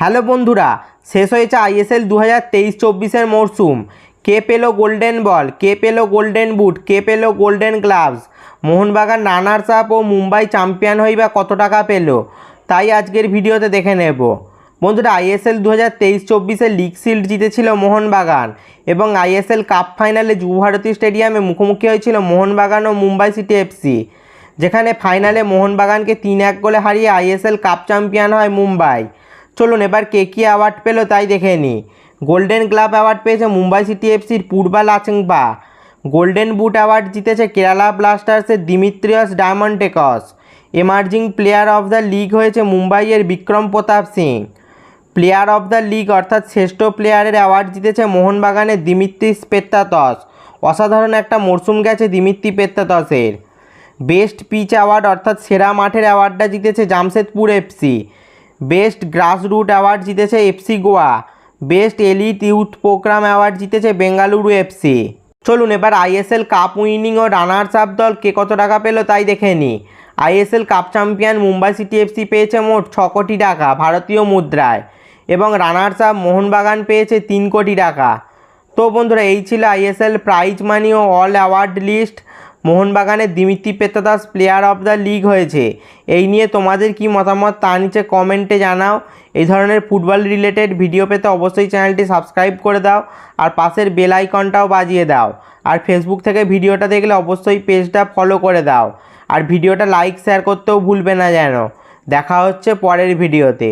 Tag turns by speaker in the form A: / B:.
A: Hello বন্ধুরা, শেষ হয়েছে আইএসএল দু হাজার তেইশ চব্বিশের মরশুম কে পেল গোল্ডেন বল? কে পেল গোল্ডেন বুট? কে পেল golden gloves? Mohun Bagan runners up ও মুম্বাই চ্যাম্পিয়ন হই বা কত টাকা পেল? তাই আজকের ভিডিওতে দেখে নেব। বন্ধুরা আইএসএল দু হাজার তেইশ চব্বিশে লিগ শিল্ড জিতেছিল মোহনবাগান এবং আইএসএল কাপ ফাইনালে যুবভারতী স্টেডিয়ামে মুখোমুখি হয়েছিল মোহনবাগান ও মুম্বাই সিটি এফসি যেখানে ফাইনালে মোহনবাগানকে তিন এক গোলে হারিয়ে আইএসএল কাপ চ্যাম্পিয়ন হয় মুম্বাই। চলুন, এবার কে কী অ্যাওয়ার্ড পেল তাই দেখে নিই গোল্ডেন গ্লাভ অ্যাওয়ার্ড পেয়েছে মুম্বাই সিটি এফসির পূর্বা লাচেংবা। গোল্ডেন বুট অ্যাওয়ার্ড জিতেছে Kerala ব্লাস্টার্সের Dimitrios Diamantakos emerging player of the league হয়েছে মুম্বাইয়ের Vikram Pratap Singh. Player of the league অর্থাৎ শ্রেষ্ঠ প্লেয়ারের অ্যাওয়ার্ড জিতেছে মোহনবাগানের দিমিত্রিস পেত্তাতস অসাধারণ একটা মরশুম গেছে দিমিত্রি পেত্তাতসের বেস্ট পিচ অ্যাওয়ার্ড অর্থাৎ সেরা মাঠের অ্যাওয়ার্ডটা জিতেছে Jamshedpur FC best grassroot award জিতেছে FC Goa. Best elite youth programme award জিতেছে বেঙ্গালুরু এফসি চলুন এবার আইএসএল কাপ উইনিং ও রানার্স আপ দল কে কত টাকা পেল তাই দেখে নিই ISL cup champion Mumbai city FC পেয়েছে মোট ছ কোটি টাকা ভারতীয় মুদ্রায় এবং রানার্স আপ মোহনবাগান পেয়েছে তিন কোটি টাকা। তো বন্ধুরা, এই ছিল আইএসএল প্রাইজ মানি ও অল অ্যাওয়ার্ড লিস্ট। মোহনবাগানের Dimitri Petratos player of the league হয়েছে। এই নিয়ে তোমাদের কি মতামত তা নিচে কমেন্টে জানাও। এই ধরনের ফুটবল রিলেটেড ভিডিও পেতে অবশ্যই চ্যানেলটি সাবস্ক্রাইব করে দাও আর পাশের বেল আইকনটাও বাজিয়ে দাও। আর ফেসবুক থেকে ভিডিওটা দেখলে অবশ্যই পেজটা ফলো করে দাও। আর ভিডিওটা লাইক শেয়ার করতেও ভুলবে না যেন। দেখা হচ্ছে পরের ভিডিওতে